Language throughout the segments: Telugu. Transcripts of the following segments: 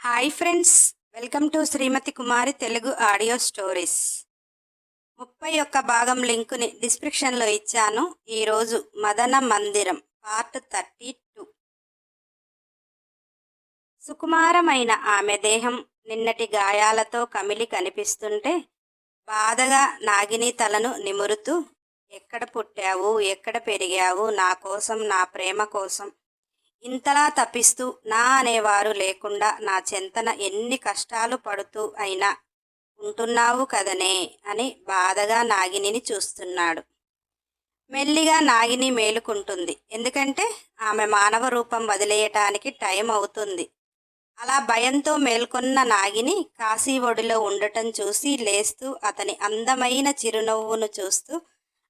Hi friends welcome to Shrimati Kumari Telugu audio stories. ముప్పై ఒక్క భాగం లింకుని డిస్క్రిప్షన్లో ఇచ్చాను. ఈరోజు మదన మందిరం పార్ట్ థర్టీ టూ. సుకుమారమైన ఆమె దేహం నిన్నటి గాయాలతో కమిలి కనిపిస్తుంటే బాధగా నాగిని తలను నిమురుతూ ఎక్కడ పుట్టావు? ఎక్కడ పెరిగావు? నా కోసం నా ప్రేమ కోసం ఇంతలా తప్పిస్తూ నా అనేవారు లేకుండా నా చెంతన ఎన్ని కష్టాలు పడుతూ అయినా ఉంటున్నావు కదనే అని బాధగా నాగినిని చూస్తున్నాడు. మెల్లిగా నాగిని మేలుకుంటుంది. ఎందుకంటే ఆమె మానవ రూపం వదిలేయటానికి టైం అవుతుంది. అలా భయంతో మేల్కొన్న నాగిని కాశీ ఒడిలో ఉండటం చూసి లేస్తూ అతని అందమైన చిరునవ్వును చూస్తూ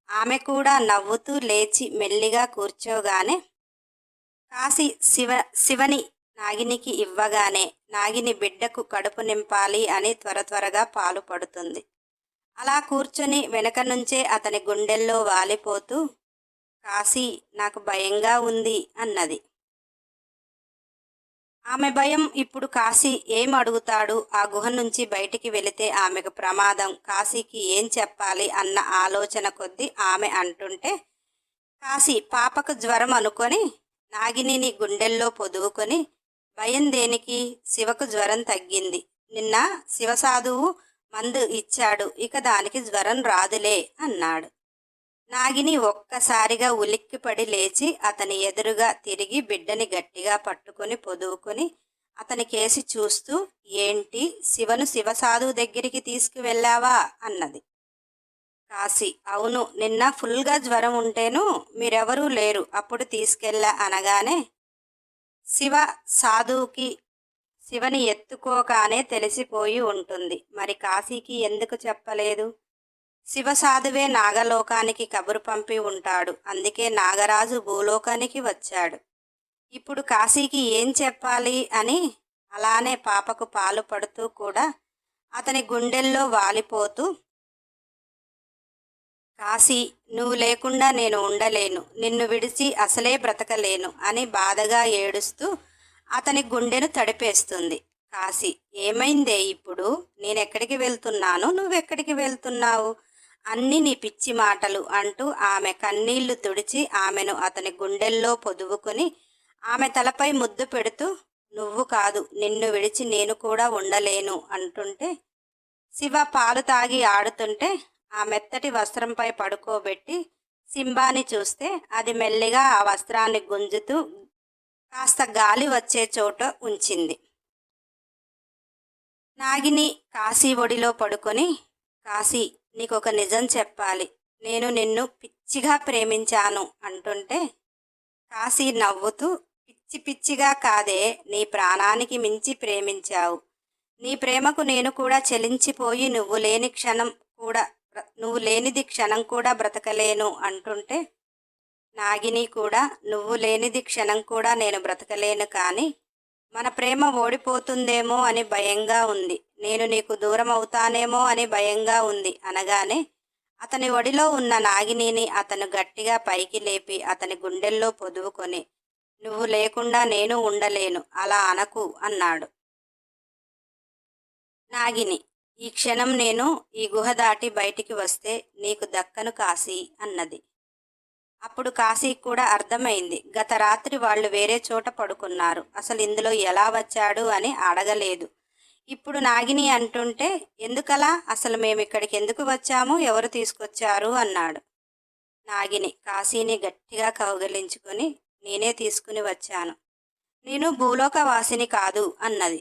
ఆమె కూడా నవ్వుతూ లేచి మెల్లిగా కూర్చోగానే కాశీ శివ శివని నాగినికి ఇవ్వగానే నాగిని బిడ్డకు కడుపు నింపాలి అని త్వర త్వరగా పాలు పడుతుంది. అలా కూర్చొని వెనక నుంచే అతని గుండెల్లో వాలిపోతూ కాశీ నాకు భయంగా ఉంది అన్నది. ఆమె భయం ఇప్పుడు కాశీ ఏం అడుగుతాడు? ఆ గుహ నుంచి బయటికి వెళితే ఆమెకు ప్రమాదం. కాశీకి ఏం చెప్పాలి అన్న ఆలోచన కొద్దీ ఆమె అంటుంటే కాశీ పాపకు జ్వరం అనుకొని నాగినిని గుండెల్లో పొదువుకొని భయం దేనికి? శివకు జ్వరం తగ్గింది. నిన్న శివసాధువు మందు ఇచ్చాడు ఇక దానికి జ్వరం రాదులే అన్నాడు. నాగిని ఒక్కసారిగా ఉలిక్కిపడి లేచి అతని ఎదురుగా తిరిగి బిడ్డని గట్టిగా పట్టుకొని పొదువుకొని అతని కేసి చూస్తూ ఏంటి? శివను శివసాధువు దగ్గరికి తీసుకువెళ్ళావా? అన్నది. కాశీ అవును నిన్న ఫుల్గా జ్వరం ఉంటేను మీరెవరూ లేరు. అప్పుడు తీసుకెళ్ళా అనగానే శివ సాధువుకి శివని ఎత్తుకోగానే తెలిసిపోయి ఉంటుంది. మరి కాశీకి ఎందుకు చెప్పలేదు? శివ సాధువే నాగలోకానికి కబురు పంపి ఉంటాడు. అందుకే నాగరాజు భూలోకానికి వచ్చాడు. ఇప్పుడు కాశీకి ఏం చెప్పాలి అని అలానే పాపకు పాలు పడుతూ కూడా అతని గుండెల్లో వాలిపోతూ కాశీ నువ్వు లేకుండా నేను ఉండలేను. నిన్ను విడిచి అసలే బ్రతకలేను అని బాధగా ఏడుస్తూ అతని గుండెను తడిపేస్తుంది. కాశీ ఏమైందే ఇప్పుడు? నేనెక్కడికి వెళ్తున్నాను? నువ్వెక్కడికి వెళ్తున్నావు? అన్ని నీ పిచ్చి మాటలు అంటూ ఆమె కన్నీళ్ళు తుడిచి ఆమెను అతని గుండెల్లో పొదువుకొని ఆమె తలపై ముద్దు పెడుతూ నువ్వు కాదు నిన్ను విడిచి నేను కూడా ఉండలేను అంటుంటే శివ పాలు తాగి ఆడుతుంటే ఆ మెత్తటి వస్త్రంపై పడుకోబెట్టి సింబాని చూస్తే అది మెల్లిగా ఆ వస్త్రాన్ని గుంజుతూ కాస్త గాలి వచ్చే చోట ఉంచింది. నాగిని కాశీ ఒడిలో పడుకొని కాశీ నీకొక నిజం చెప్పాలి. నేను నిన్ను పిచ్చిగా ప్రేమించాను అంటుంటే కాశీ నవ్వుతూ పిచ్చి పిచ్చిగా కాదే నీ ప్రాణానికి మించి ప్రేమించావు. నీ ప్రేమకు నేను కూడా చెలించిపోయి నువ్వు లేని క్షణం కూడా నువ్వు లేనిది క్షణం కూడా బ్రతకలేను అంటుంటే నాగిని కూడా నువ్వు లేనిది క్షణం కూడా నేను బ్రతకలేను కానీ మన ప్రేమ ఓడిపోతుందేమో అని భయంగా ఉంది. నేను నీకు దూరం అవుతానేమో అని భయంగా ఉంది అనగానే అతని ఒడిలో ఉన్న నాగినిని అతను గట్టిగా పైకి లేపి అతని గుండెల్లో పొదువుకొని నువ్వు లేకుండా నేను ఉండలేను అలా అనకు అన్నాడు. నాగిని ఈ క్షణం నేను ఈ గుహ దాటి బయటికి వస్తే నీకు దక్కను కాశీ అన్నది. అప్పుడు కాశీకి కూడా అర్థమైంది. గత రాత్రి వాళ్ళు వేరే చోట పడుకున్నారు. అసలు ఇందులో ఎలా వచ్చాడు అని అడగలేదు. ఇప్పుడు నాగిని అంటుంటే ఎందుకలా? అసలు మేము ఇక్కడికి ఎందుకు వచ్చాము? ఎవరు తీసుకొచ్చారు? అన్నాడు. నాగిని కాశీని గట్టిగా కౌగలించుకొని నేనే తీసుకుని వచ్చాను. నేను భూలోకవాసిని కాదు అన్నది.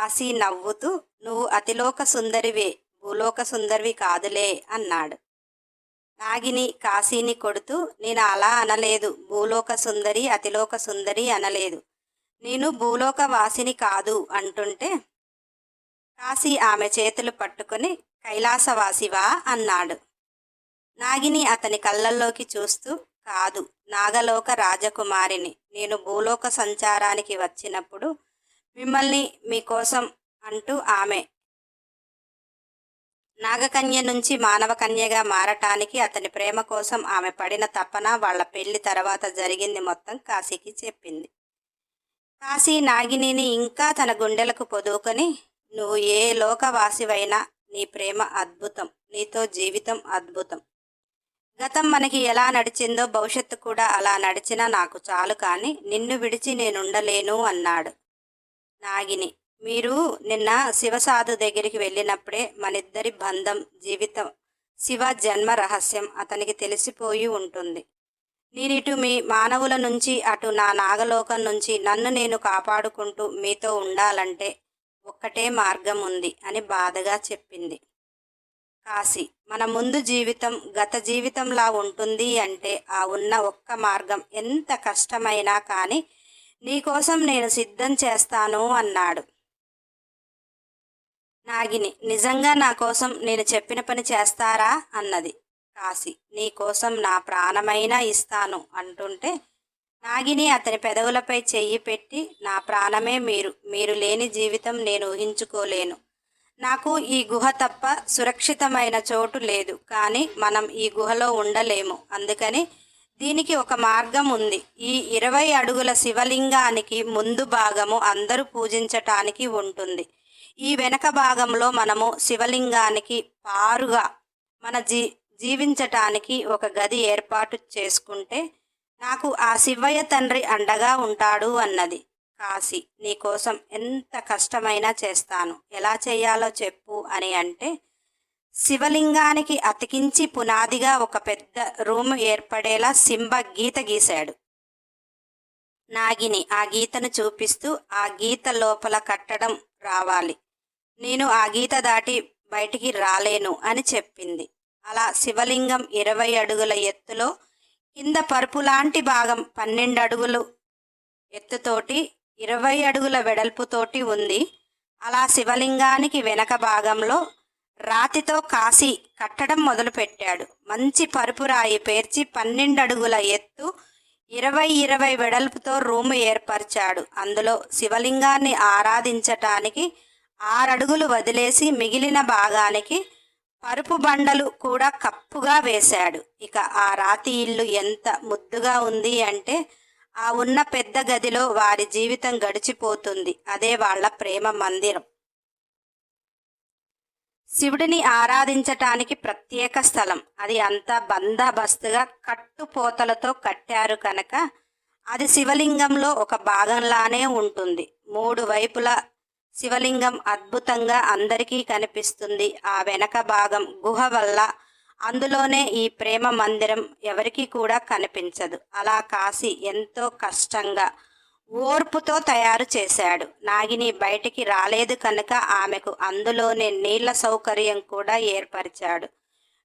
కాశీ నవ్వుతూ నువ్వు అతిలోక సుందరివే భూలోక సుందరివి కాదులే అన్నాడు. నాగిని కాశీని కొడుతూ నేను అలా అనలేదు భూలోక సుందరి అతిలోక సుందరి అనలేదు. నేను భూలోక వాసిని కాదు అంటుంటే కాశీ ఆమె చేతులు పట్టుకుని కైలాసవాసివా అన్నాడు. నాగిని అతని కళ్ళల్లోకి చూస్తూ కాదు నాగలోక రాజకుమారిని. నేను భూలోక సంచారానికి వచ్చినప్పుడు మిమ్మల్ని మీకోసం అంటూ ఆమె నాగకన్య నుంచి మానవ కన్యగా మారటానికి అతని ప్రేమ కోసం ఆమె పడిన తపన వాళ్ళ పెళ్ళి తర్వాత జరిగింది మొత్తం కాశీకి చెప్పింది. కాశీ నాగినిని ఇంకా తన గుండెలకు పొదువుకొని నువ్వు ఏ లోకవాసివైనా నీ ప్రేమ అద్భుతం నీతో జీవితం అద్భుతం. గతం మనకి ఎలా నడిచిందో భవిష్యత్తు కూడా అలా నడిచినా నాకు చాలు కానీ నిన్ను విడిచి నేనుండలేను అన్నాడు. నాగిని. మీరు నిన్న శివసాధు దగ్గరికి వెళ్ళినప్పుడే మనిద్దరి బంధం జీవితం శివ జన్మ రహస్యం అతనికి తెలిసిపోయి ఉంటుంది. నేనిటు మీ మానవుల నుంచి అటు నా నాగలోకం నుంచి నన్ను నేను కాపాడుకుంటూ మీతో ఉండాలంటే ఒక్కటే మార్గం ఉంది అని బాధగా చెప్పింది. కాశీ మన ముందు జీవితం గత జీవితంలా ఉంటుంది అంటే ఆ ఉన్న ఒక్క మార్గం ఎంత కష్టమైనా కానీ నీకోసం నేను సిద్ధం చేస్తాను అన్నాడు. నాగిని నిజంగా నా కోసం నేను చెప్పిన పని చేస్తారా? అన్నది. కాశి నీకోసం నా ప్రాణమైనా ఇస్తాను అంటుంటే నాగిని అతని పెదవులపై చెయ్యి పెట్టి నా ప్రాణమే మీరు మీరు లేని జీవితం నేను ఊహించుకోలేను. నాకు ఈ గుహ తప్ప సురక్షితమైన చోటు లేదు కానీ మనం ఈ గుహలో ఉండలేము అందుకని దీనికి ఒక మార్గం ఉంది. ఈ ఇరవై అడుగుల శివలింగానికి ముందు భాగము అందరూ పూజించటానికి ఉంటుంది. ఈ వెనక భాగంలో మనము శివలింగానికి పారుగా మన జీ జీవించటానికి ఒక గది ఏర్పాటు చేసుకుంటే నాకు ఆ శివయ్య తండ్రి అండగా ఉంటాడు అన్నది. కాశీ నీకోసం ఎంత కష్టమైనా చేస్తాను. ఎలా చేయాలో చెప్పు అని అంటే శివలింగానికి అతికించి పునాదిగా ఒక పెద్ద రూమ్ ఏర్పడేలా సింబ గీత గీశాడు. నాగిని ఆ గీతను చూపిస్తూ ఆ గీత లోపల కట్టడం రావాలి. నేను ఆ గీత దాటి బయటికి రాలేను అని చెప్పింది. అలా శివలింగం ఇరవై అడుగుల ఎత్తులో కింద పరుపు లాంటి భాగం పన్నెండు అడుగులు ఎత్తుతోటి ఇరవై అడుగుల వెడల్పుతోటి ఉంది. అలా శివలింగానికి వెనక భాగంలో రాతితో కాసి కట్టడం మొదలుపెట్టాడు. మంచి పరుపు రాయి పేర్చి పన్నెండు అడుగుల ఎత్తు ఇరవై ఇరవై వెడల్పుతో రూము ఏర్పరిచాడు. అందులో శివలింగాన్ని ఆరాధించటానికి ఆరడుగులు వదిలేసి మిగిలిన భాగానికి పరుపు బండలు కూడా కప్పుగా వేశాడు. ఇక ఆ రాతి ఇల్లు ఎంత ముద్దుగా ఉంది అంటే ఆ ఉన్న పెద్ద గదిలో వారి జీవితం గడిచిపోతుంది. అదే వాళ్ళ ప్రేమ మందిరం. శివుడిని ఆరాధించటానికి ప్రత్యేక స్థలం. అది అంతా బందబస్తుగా కట్టుపోతలతో కట్టారు కనుక అది శివలింగంలో ఒక భాగంలానే ఉంటుంది. మూడు వైపులా శివలింగం అద్భుతంగా అందరికీ కనిపిస్తుంది. ఆ వెనక భాగం గుహ వల్ల అందులోనే ఈ ప్రేమ మందిరం ఎవరికి కూడా కనిపించదు. అలా కాశీ ఎంతో కష్టంగా ఓర్పుతో తయారు చేశాడు. నాగిని బయటికి రాలేదు కనుక ఆమెకు అందులోనే నీళ్ళ సౌకర్యం కూడా ఏర్పరిచాడు.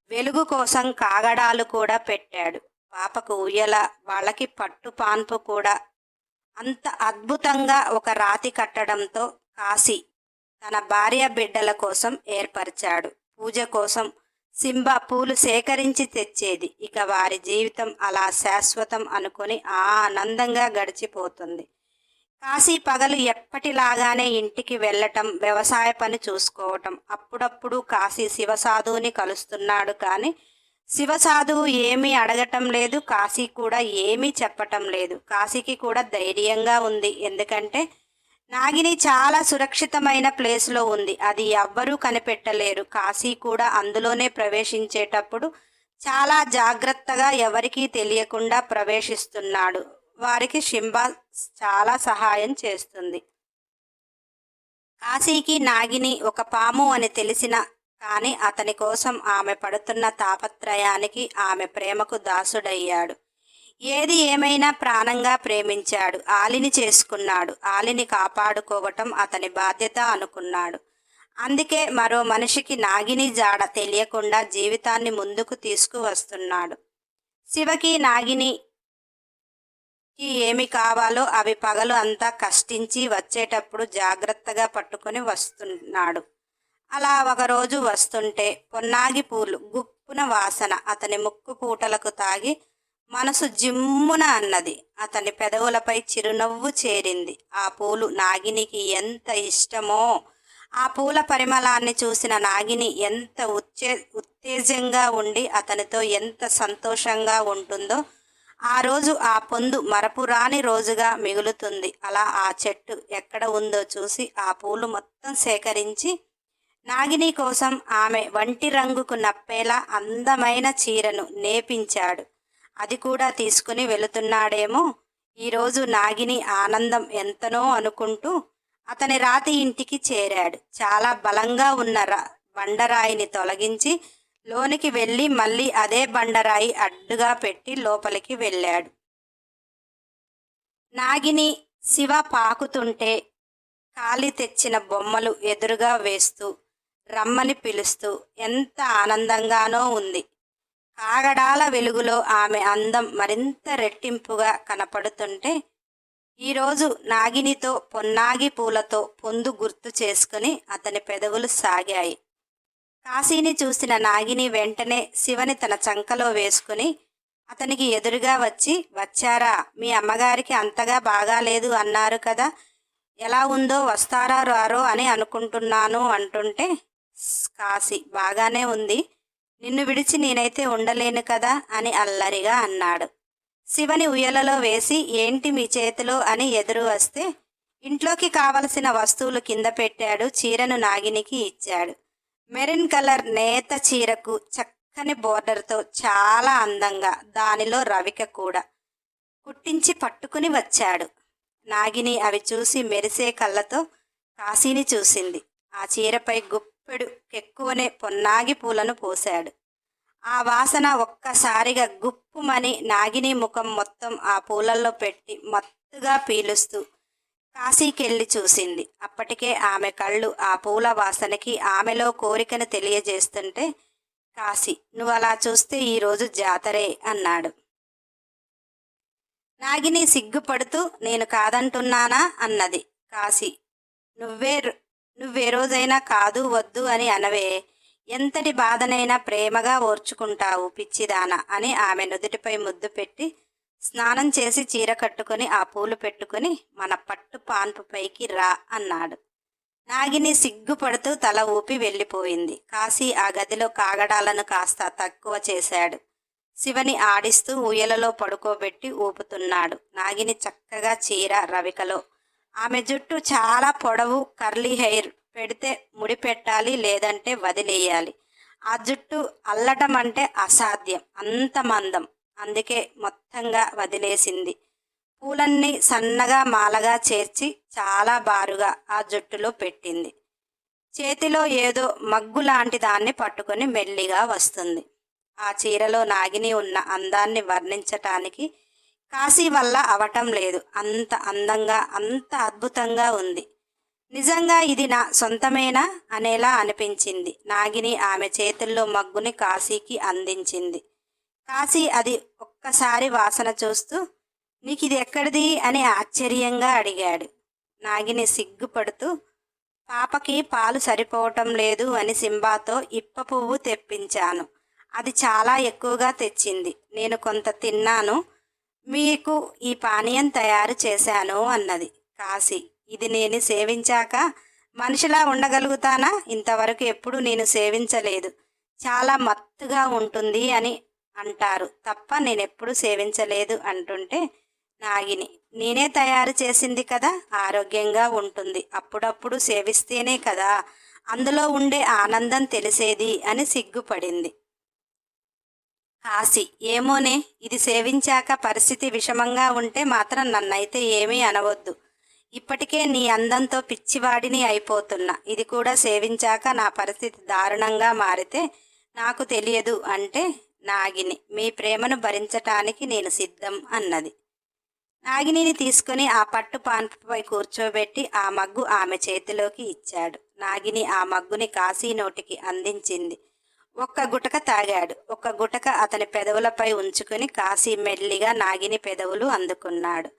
వెలుగు కోసం కాగడాలు కూడా పెట్టాడు. పాపకు ఉయ్యల వాళ్ళకి పట్టు పాన్పు కూడా అంత అద్భుతంగా ఒక రాతి కట్టడంతో కాశీ తన భార్య బిడ్డల కోసం ఏర్పరిచాడు. పూజ కోసం సింబ పూలు సేకరించి తెచ్చేది. ఇక వారి జీవితం అలా శాశ్వతం అనుకొని ఆనందంగా గడిచిపోతుంది. కాశీ పగలు ఎప్పటిలాగానే ఇంటికి వెళ్ళటం వ్యవసాయ పని చూసుకోవటం. అప్పుడప్పుడు కాశీ శివసాధువుని కలుస్తున్నాడు కానీ శివసాధువు ఏమీ అడగటం లేదు కాశీ కూడా ఏమీ చెప్పటం లేదు. కాశీకి కూడా ధైర్యంగా ఉంది. ఎందుకంటే నాగిని చాలా సురక్షితమైన ప్లేస్లో ఉంది. అది ఎవ్వరూ కనిపెట్టలేరు. కాశీ కూడా అందులోనే ప్రవేశించేటప్పుడు చాలా జాగ్రత్తగా ఎవరికీ తెలియకుండా ప్రవేశిస్తున్నాడు. వారికి షింబా చాలా సహాయం చేస్తుంది. కాశీకి నాగిని ఒక పాము అని తెలిసిన కానీ అతని కోసం ఆమె పడుతున్న తాపత్రయానికి ఆమె ప్రేమకు దాసుడయ్యాడు. ఏది ఏమైనా ప్రాణంగా ప్రేమించాడు. ఆలిని చేసుకున్నాడు. ఆలిని కాపాడుకోవటం అతని బాధ్యత అనుకున్నాడు. అందుకే మరో మనిషికి నాగిని జాడ తెలియకుండా జీవితాన్ని ముందుకు తీసుకువస్తున్నాడు. శివకి నాగిని ఏమి కావాలో అవి పగలు అంతా కష్టించి వచ్చేటప్పుడు జాగ్రత్తగా పట్టుకొని వస్తున్నాడు. అలా ఒకరోజు వస్తుంటే పొన్నాగి పూలు గుప్పున వాసన అతని ముక్కు పూటలకు తాగి మనసు జిమ్మున అన్నది. అతని పెదవులపై చిరునవ్వు చేరింది. ఆ పూలు నాగినికి ఎంత ఇష్టమో! ఆ పూల పరిమళాన్ని చూసిన నాగిని ఎంత ఉచ్చే ఉత్తేజంగా ఉండి అతనితో ఎంత సంతోషంగా ఉంటుందో ఆ రోజు ఆ పొందు మరపురాని రోజుగా మిగులుతుంది. అలా ఆ చెట్టు ఎక్కడ ఉందో చూసి ఆ పూలు మొత్తం సేకరించి నాగిని కోసం ఆమె వంటి రంగుకు నప్పేలా అందమైన చీరను నేపించాడు. అది కూడా తీసుకుని వెళుతున్నాడేమో. ఈరోజు నాగిని ఆనందం ఎంతనో అనుకుంటూ అతని రాతి ఇంటికి చేరాడు. చాలా బలంగా ఉన్న ర- బండరాయిని తొలగించి లోనికి వెళ్ళి మళ్ళీ అదే బండరాయి అడ్డుగా పెట్టి లోపలికి వెళ్ళాడు. నాగిని శివ పాకుతుంటే కాలి తెచ్చిన బొమ్మలు ఎదురుగా వేస్తూ రమ్మని పిలుస్తూ ఎంత ఆనందంగానో ఉంది. కాగడాల వెలుగులో ఆమె అందం మరింత రెట్టింపుగా కనపడుతుంటే ఈరోజు నాగినితో పొన్నాగి పూలతో పొందు గుర్తు చేసుకుని అతని పెదవులు సాగాయి. కాశీని చూసిన నాగిని వెంటనే శివని తన చంకలో వేసుకుని అతనికి ఎదురుగా వచ్చి వచ్చారా? మీ అమ్మగారికి అంతగా బాగాలేదు అన్నారు కదా. ఎలా ఉందో వస్తారా రారో అని అనుకుంటున్నాను అంటుంటే కాశీ బాగానే ఉంది. నిన్ను విడిచి నేనైతే ఉండలేను కదా అని అల్లరిగా అన్నాడు. శివని ఉయ్యలలో వేసి ఏంటి మీ చేతిలో? అని ఎదురు వస్తే ఇంట్లోకి కావలసిన వస్తువులు కింద పెట్టాడు చీరను నాగినికి ఇచ్చాడు. మెరిన్ కలర్ నేత చీరకు చక్కని బోర్డర్తో చాలా అందంగా దానిలో రవిక కూడా కుట్టించి పట్టుకుని వచ్చాడు. నాగిని అవి చూసి మెరిసే కళ్ళతో కాశీని చూసింది. ఆ చీరపై గుప్పెడు ఎక్కువనే పొన్నాగి పూలను పోశాడు. ఆ వాసన ఒక్కసారిగా గుప్పుమని నాగిని ముఖం మొత్తం ఆ పూలల్లో పెట్టి మత్తుగా పీలుస్తూ కాశీకెళ్ళి చూసింది. అప్పటికే ఆమె కళ్ళు ఆ పూల వాసనకి ఆమెలో కోరికను తెలియజేస్తుంటే కాశీ నువ్వు అలా చూస్తే ఈరోజు జాతరే అన్నాడు. నాగిని సిగ్గుపడుతూ నేను కాదంటున్నానా అన్నది. కాశీ నువ్వే నువ్వే రోజైనా కాదు వద్దు అని అనవే. ఎంతటి బాధనైనా ప్రేమగా ఓర్చుకుంటావు పిచ్చిదాన అని ఆమె నుదుటిపై ముద్దు పెట్టి స్నానం చేసి చీర కట్టుకొని ఆ పూలు పెట్టుకుని మన పట్టు పాన్పు పైకి రా అన్నాడు. నాగిని సిగ్గుపడుతూ తల ఊపి వెళ్ళిపోయింది. కాశీ ఆ గదిలో కాగడాలను కాస్త తక్కువ చేశాడు. శివని ఆడిస్తూ ఊయలలో పడుకోబెట్టి ఊపుతున్నాడు. నాగిని చక్కగా చీర రవికలో. ఆమె జుట్టు చాలా పొడవు కర్లీ హెయిర్. పెడితే ముడి పెట్టాలి లేదంటే వదిలేయాలి. ఆ జుట్టు అల్లటం అంటే అసాధ్యం. అంత మందం. అందుకే మొత్తంగా వదిలేసింది. పూలన్నీ సన్నగా మాలగా చేర్చి చాలా బారుగా ఆ జుట్టులో పెట్టింది. చేతిలో ఏదో మగ్గు లాంటి దాన్ని పట్టుకొని మెల్లిగా వస్తుంది. ఆ చీరలో నాగిని ఉన్న అందాన్ని వర్ణించటానికి కాశీ వల్ల అవటం లేదు. అంత అందంగా అంత అద్భుతంగా ఉంది. నిజంగా ఇది నా సొంతమేనా అనేలా అనిపించింది. నాగిని ఆమె చేతుల్లో మగ్గుని కాశీకి అందించింది. కాశీ అది ఒక్కసారి వాసన చూస్తూ నీకు ఇది ఎక్కడిది? అని ఆశ్చర్యంగా అడిగాడు. నాగిని సిగ్గుపడుతూ పాపకి పాలు సరిపోవటం లేదు అని సింబాతో ఇప్ప పువ్వు తెప్పించాను. అది చాలా ఎక్కువగా తెచ్చింది. నేను కొంత తిన్నాను. మీకు ఈ పానీయం తయారు చేశాను అన్నది. కాశీ ఇది నేను సేవించాక మనిషిలా ఉండగలుగుతానా? ఇంతవరకు ఎప్పుడు నేను సేవించలేదు. చాలా మత్తుగా ఉంటుంది అని అంటారు. తప్ప నేనెప్పుడు సేవించలేదు అంటుంటే నాగిని నేనే తయారు చేసింది కదా ఆరోగ్యంగా ఉంటుంది. అప్పుడప్పుడు సేవిస్తేనే కదా అందులో ఉండే ఆనందం తెలిసేది అని సిగ్గుపడింది. కాశీ ఏమోనే ఇది సేవించాక పరిస్థితి విషమంగా ఉంటే మాత్రం నన్నైతే ఏమీ అనవద్దు. ఇప్పటికే నీ అందంతో పిచ్చివాడిని అయిపోతున్నా. ఇది కూడా సేవించాక నా పరిస్థితి దారుణంగా మారితే నాకు తెలియదు అంటే నాగిని మీ ప్రేమను భరించటానికి నేను సిద్ధం అన్నది. నాగినిని తీసుకుని ఆ పట్టు పాన్పుపై కూర్చోబెట్టి ఆ మగ్గు ఆమె చేతిలోకి ఇచ్చాడు. నాగిని ఆ మగ్గుని కాశీ నోటికి అందించింది. ఒక్క గుటక తాగాడు. ఒక్క గుటక అతని పెదవులపై ఉంచుకుని కాశీ మెల్లిగా నాగిని పెదవులు అందుకున్నాడు.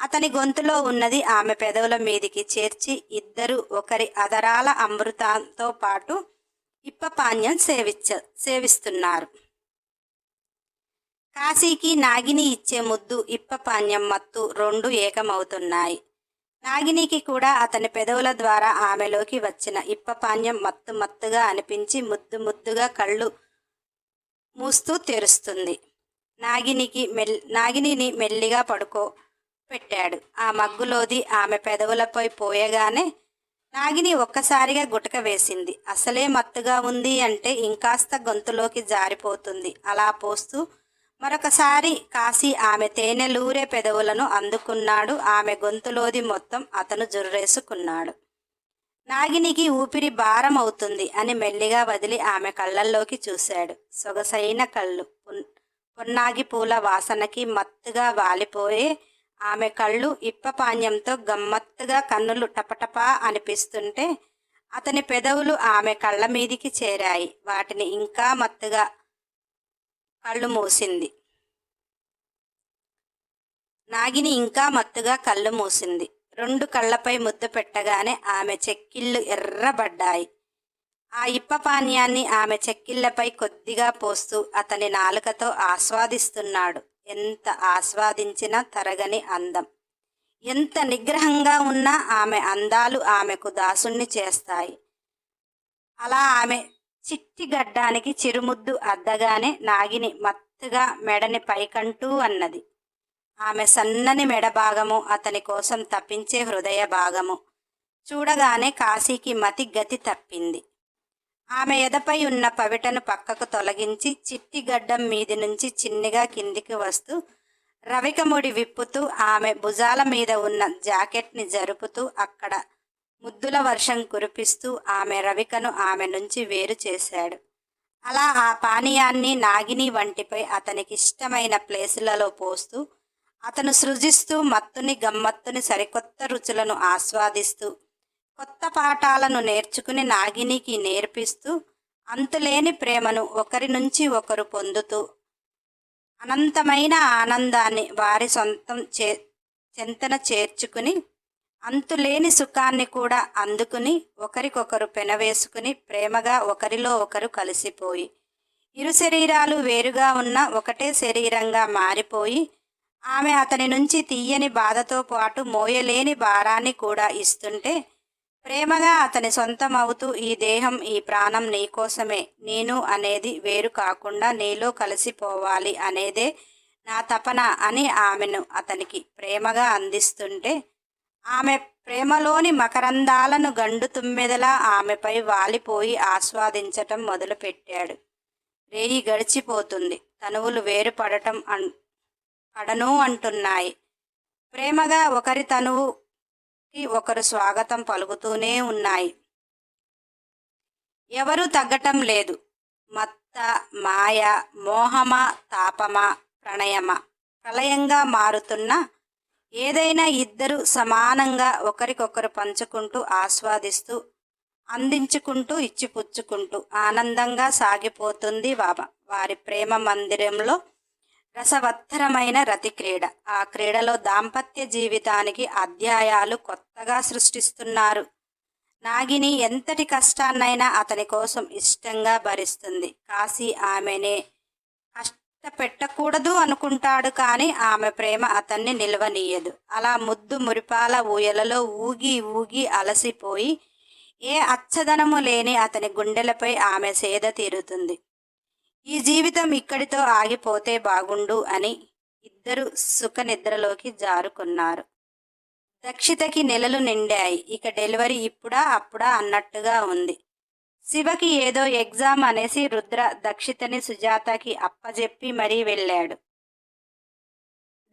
అతని గొంతులో ఉన్నది ఆమె పెదవుల మీదికి చేర్చి ఇద్దరు ఒకరి అదరాల అమృతంతో పాటు ఇప్పపాన్యం సేవించ సేవిస్తున్నారు. కాశీకి నాగిని ఇచ్చే ముద్దు ఇప్పపాన్యం మత్తు రెండు ఏకమవుతున్నాయి. నాగినికి కూడా అతని పెదవుల ద్వారా ఆమెలోకి వచ్చిన ఇప్పపాన్యం మత్తు మత్తుగా అనిపించి ముద్దు ముద్దుగా కళ్ళు మూస్తూ తెరుస్తుంది. నాగినికి మెల్ నాగిని మెల్లిగా పడుకో పెట్టాడు. ఆ మగ్గులోది ఆమె పెదవులపై పోయగానే నాగిని ఒక్కసారిగా గుటక వేసింది. అసలే మత్తుగా ఉంది అంటే ఇంకాస్త గొంతులోకి జారిపోతుంది. అలా పోస్తూ మరొకసారి కాశీ ఆమె తేనెలూరే పెదవులను అందుకున్నాడు. ఆమె గొంతులోది మొత్తం అతను జుర్రేసుకున్నాడు. నాగినికి ఊపిరి భారం అవుతుంది అని మెల్లిగా వదిలి ఆమె కళ్ళల్లోకి చూశాడు. సొగసైన కళ్ళు పున్- పొన్నాగి పూల వాసనకి మత్తుగా వాలిపోయే ఆమె కళ్ళు ఇప్పపాన్యంతో గమ్మత్తుగా కన్నులు టపటపా అనిపిస్తుంటే అతని పెదవులు ఆమె కళ్ళ మీదికి చేరాయి. వాటిని ఇంకా మత్తుగా కళ్ళు మూసింది. నాగిని ఇంకా మత్తుగా కళ్ళు మూసింది. రెండు కళ్ళపై ముద్దు పెట్టగానే ఆమె చెక్కిళ్ళు ఎర్రబడ్డాయి. ఆ ఇప్ప పానీయాన్ని ఆమె చెక్కిళ్ళపై కొద్దిగా పోస్తూ అతని నాలుకతో ఆస్వాదిస్తున్నాడు. ఎంత ఆస్వాదించినా తరగని అందం. ఎంత నిగ్రహంగా ఉన్నా ఆమె అందాలు ఆమెకు దాసుణ్ణి చేస్తాయి. అలా ఆమె చిట్టిగడ్డానికి చిరుముద్దు అద్దగానే నాగిని మత్తుగా మెడని పైకంటూ అన్నది. ఆమె సన్నని మెడ భాగము అతని కోసం తప్పించే హృదయ భాగము. చూడగానే కాశీకి మతి గతి తప్పింది. ఆమె ఎదపై ఉన్న పవిటను పక్కకు తొలగించి చిట్టి గడ్డం మీది నుంచి చిన్నిగా కిందికి వస్తూ రవికముడి విప్పుతూ ఆమె భుజాల మీద ఉన్న జాకెట్ని జరుపుతూ అక్కడ ముద్దుల వర్షం కురిపిస్తూ ఆమె రవికను ఆమె నుంచి వేరు చేశాడు. అలా ఆ పానీయాన్ని నాగిని వంటిపై అతనికి ఇష్టమైన ప్లేసులలో పోస్తూ అతను సృజిస్తూ మత్తుని గమ్మత్తుని సరికొత్త రుచులను ఆస్వాదిస్తూ కొత్త పాఠాలను నేర్చుకుని నాగినికి నేర్పిస్తూ అంతులేని ప్రేమను ఒకరి నుంచి ఒకరు పొందుతూ అనంతమైన ఆనందాన్ని వారి సొంతం చే చెంతన చేర్చుకుని అంతులేని సుఖాన్ని కూడా అందుకుని ఒకరికొకరు పెనవేసుకుని ప్రేమగా ఒకరిలో ఒకరు కలిసిపోయి ఇరు శరీరాలు వేరుగా ఉన్న ఒకటే శరీరంగా మారిపోయి ఆమె అతని నుంచి తీయని బాధతో పాటు మోయలేని భారాన్ని కూడా ఇస్తుంటే ప్రేమగా అతని సొంతం అవుతూ ఈ దేహం ఈ ప్రాణం నీకోసమే నేను అనేది వేరు కాకుండా నీలో కలిసిపోవాలి అనేదే నా తపన అని ఆమెను అతనికి ప్రేమగా అందిస్తుంటే ఆమె ప్రేమలోని మకరందాలను గండు తుమ్మెదలా ఆమెపై వాలిపోయి ఆస్వాదించటం మొదలుపెట్టాడు. రేయి గడిచిపోతుంది. తనువులు వేరుపడటం అన్ పడను అంటున్నాయి. ప్రేమగా ఒకరి తనువుకి ఒకరు స్వాగతం పలుకుతూనే ఉన్నాయి. ఎవరు తగ్గటం లేదు. మత్త మాయ మోహమా తాపమా ప్రణయమా ప్రళయంగా మారుతున్న ఏదైనా ఇద్దరు సమానంగా ఒకరికొకరు పంచుకుంటూ ఆస్వాదిస్తూ అందించుకుంటూ ఇచ్చిపుచ్చుకుంటూ ఆనందంగా సాగిపోతుంది బాబా. వారి ప్రేమ మందిరంలో రసవత్తరమైన రతి క్రీడ. ఆ క్రీడలో దాంపత్య జీవితానికి అధ్యాయాలు కొత్తగా సృష్టిస్తున్నారు. నాగిని ఎంతటి కష్టాన్నైనా అతని కోసం ఇష్టంగా భరిస్తుంది. కాశీ ఆమెనే పెట్టకూడదు అనుకుంటాడు కానీ ఆమె ప్రేమ అతన్ని నిలవనీయదు. అలా ముద్దు మురిపాల ఊయలలో ఊగి ఊగి అలసిపోయి ఏ అచ్చదనము లేని అతని గుండెలపై ఆమె సేద తీరుతుంది. ఈ జీవితం ఇక్కడితో ఆగిపోతే బాగుండు అని ఇద్దరు సుఖ నిద్రలోకి జారుకున్నారు. దక్షితకి నెలలు నిండాయి. ఇక డెలివరీ ఇప్పుడా అప్పుడా అన్నట్టుగా ఉంది. శివకి ఏదో ఎగ్జామ్ అనేసి రుద్ర దక్షితని సుజాతకి అప్పజెప్పి మరీ వెళ్ళాడు.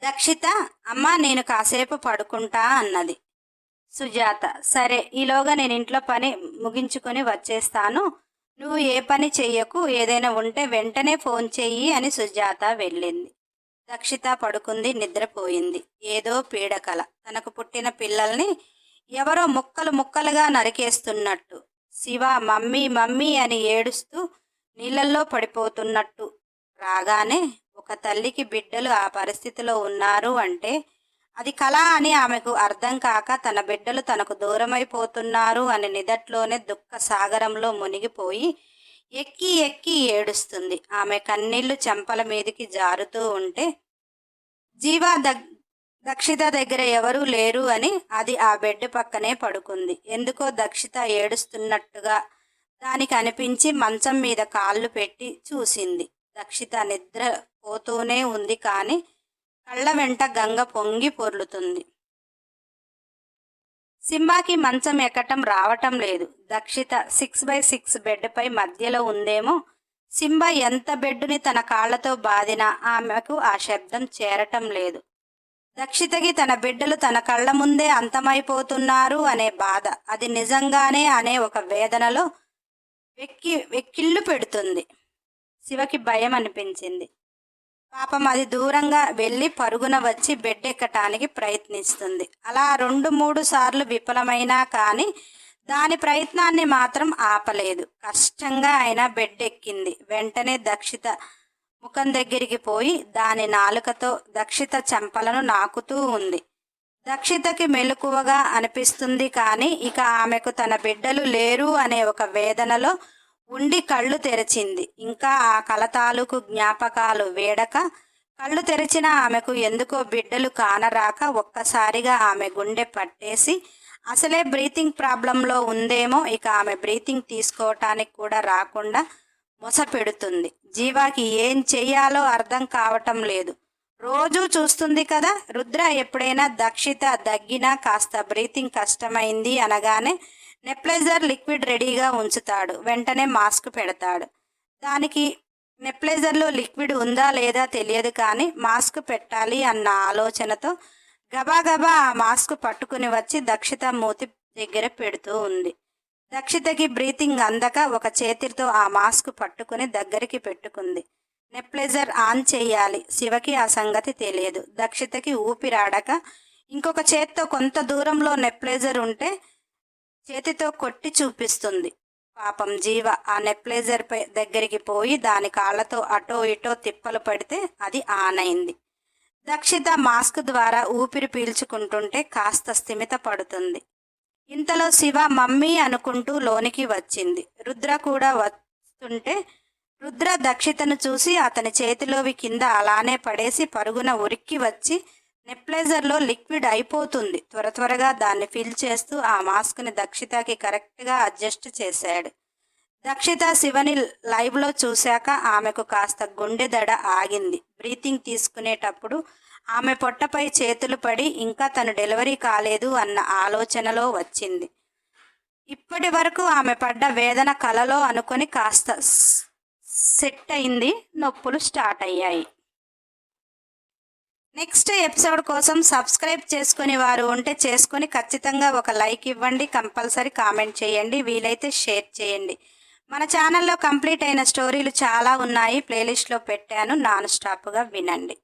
దక్షిత అమ్మా నేను కాసేపు పడుకుంటా అన్నది. సుజాత సరే ఈలోగా నేను ఇంట్లో పని ముగించుకొని వచ్చేస్తాను. నువ్వు ఏ పని చెయ్యకు ఏదైనా ఉంటే వెంటనే ఫోన్ చెయ్యి అని సుజాత వెళ్ళింది. దక్షిత పడుకుంది నిద్రపోయింది. ఏదో పీడకల. తనకు పుట్టిన పిల్లల్ని ఎవరో ముక్కలు ముక్కలుగా నరికేస్తున్నట్టు. శివ మమ్మీ మమ్మీ అని ఏడుస్తూ నీళ్ళల్లో పడిపోతున్నట్టు. రాగానే ఒక తల్లికి బిడ్డలు ఆ పరిస్థితిలో ఉన్నారు అంటే అది కళ అని ఆమెకు అర్థం కాక తన బిడ్డలు తనకు దూరమైపోతున్నారు అని నిదట్లోనే దుఃఖ సాగరంలో మునిగిపోయి ఎక్కి ఎక్కి ఏడుస్తుంది. ఆమె కన్నీళ్ళు చెంపల మీదికి జారుతూ ఉంటే జీవా దగ్ దక్షిత దగ్గర ఎవరూ లేరు అని అది ఆ బెడ్ పక్కనే పడుకుంది. ఎందుకో దక్షిత ఏడుస్తున్నట్టుగా దానికి అనిపించి మంచం మీద కాళ్ళు పెట్టి చూసింది. దక్షిత నిద్ర పోతూనే ఉంది కానీ కళ్ళ వెంట గంగ పొంగి పొర్లుతుంది. సింబాకి మంచం ఎక్కటం రావటం లేదు. దక్షిత సిక్స్ బై సిక్స్ బెడ్పై మధ్యలో ఉందేమో సింబా ఎంత బెడ్డుని తన కాళ్ళతో బాదినా ఆమెకు ఆ శబ్దం చేరటం లేదు. దక్షితకి తన బిడ్డలు తన కళ్ళ ముందే అంతమైపోతున్నారు అనే బాధ. అది నిజంగానే అనే ఒక వేదనలో వెక్కి వెక్కిళ్ళు పెడుతుంది. శివకి భయం అనిపించింది. పాపం అది దూరంగా వెళ్ళి పరుగున వచ్చి బెడ్ ఎక్కటానికి ప్రయత్నిస్తుంది. అలా రెండు మూడు సార్లు విఫలమైనా కానీ దాని ప్రయత్నాన్ని మాత్రం ఆపలేదు. కష్టంగా అయినా బెడ్ ఎక్కింది వెంటనే దక్షిత ముఖం దగ్గరికి పోయి దాని నాలుకతో దక్షిత చెంపలను నాకుతూ ఉంది. దక్షితకి మెలకువగా అనిపిస్తుంది కానీ ఇక ఆమెకు తన బిడ్డలు లేరు అనే ఒక వేదనలో ఉండి కళ్ళు తెరిచింది. ఇంకా ఆ కల తాలూకు జ్ఞాపకాలు వేడక కళ్ళు తెరిచిన ఆమెకు ఎందుకో బిడ్డలు కానరాక ఒక్కసారిగా ఆమె గుండె పట్టేసి అసలే బ్రీతింగ్ ప్రాబ్లంలో ఉందేమో ఇక ఆమె బ్రీతింగ్ తీసుకోవటానికి కూడా రాకుండా మొసపెడుతుంది. జీవాకి ఏం చెయ్యాలో అర్థం కావటం లేదు. రోజూ చూస్తుంది కదా రుద్ర ఎప్పుడైనా దక్షిత దగ్గినా కాస్త బ్రీతింగ్ కష్టమైంది అనగానే నెప్లైజర్ లిక్విడ్ రెడీగా ఉంచుతాడు. వెంటనే మాస్క్ పెడతాడు. దానికి నెప్లైజర్లో లిక్విడ్ ఉందా లేదా తెలియదు కానీ మాస్క్ పెట్టాలి అన్న ఆలోచనతో గబాగబా ఆ మాస్క్ పట్టుకుని వచ్చి దక్షిత మూతి దగ్గర పెడుతూ ఉంది. దక్షితకి బ్రీతింగ్ అందక ఒక చేతితో ఆ మాస్క్ పట్టుకుని దగ్గరికి పెట్టుకుంది. నెప్లెజర్ ఆన్ చేయాలి. శివకి ఆ సంగతి తెలియదు. దక్షితకి ఊపిరాడక ఇంకొక చేత్తో కొంత దూరంలో నెప్లెజర్ ఉంటే చేతితో కొట్టి చూపిస్తుంది. పాపం జీవ ఆ నెప్లైజర్ పై దగ్గరికి పోయి దాని కాళ్ళతో అటో ఇటో తిప్పలు పడితే అది ఆన్ అయింది. దక్షిత మాస్క్ ద్వారా ఊపిరి పీల్చుకుంటుంటే కాస్త స్థిమిత పడుతుంది. ఇంతలో శివ మమ్మీ అనుకుంటూ లోనికి వచ్చింది. రుద్ర కూడా వస్తుంటే రుద్ర దక్షితను చూసి అతని చేతిలోవి కింద అలానే పడేసి పరుగున ఉరికి వచ్చి నెప్లైజర్లో లిక్విడ్ అయిపోతుంది. త్వర త్వరగా దాన్ని ఫిల్ చేస్తూ ఆ మాస్క్ని దక్షితకి కరెక్ట్గా అడ్జస్ట్ చేశాడు. దక్షిత శివని లైవ్లో చూశాక ఆమెకు కాస్త గుండె దడ ఆగింది. బ్రీతింగ్ తీసుకునేటప్పుడు ఆమె పొట్టపై చేతులు పడి ఇంకా తను డెలివరీ కాలేదు అన్న ఆలోచనలో వచ్చింది. ఇప్పటి వరకు ఆమె పడ్డ వేదన కలలో అనుకొని కాస్త సెట్ అయింది నొప్పులు స్టార్ట్ అయ్యాయి. నెక్స్ట్ ఎపిసోడ్ కోసం సబ్స్క్రైబ్ చేసుకుని వారు ఉంటే చేసుకుని ఖచ్చితంగా ఒక లైక్ ఇవ్వండి కంపల్సరీ కామెంట్ చేయండి వీలైతే షేర్ చేయండి. మన ఛానల్లో కంప్లీట్ అయిన స్టోరీలు చాలా ఉన్నాయి ప్లేలిస్ట్లో పెట్టాను నాన్ స్టాప్గా వినండి.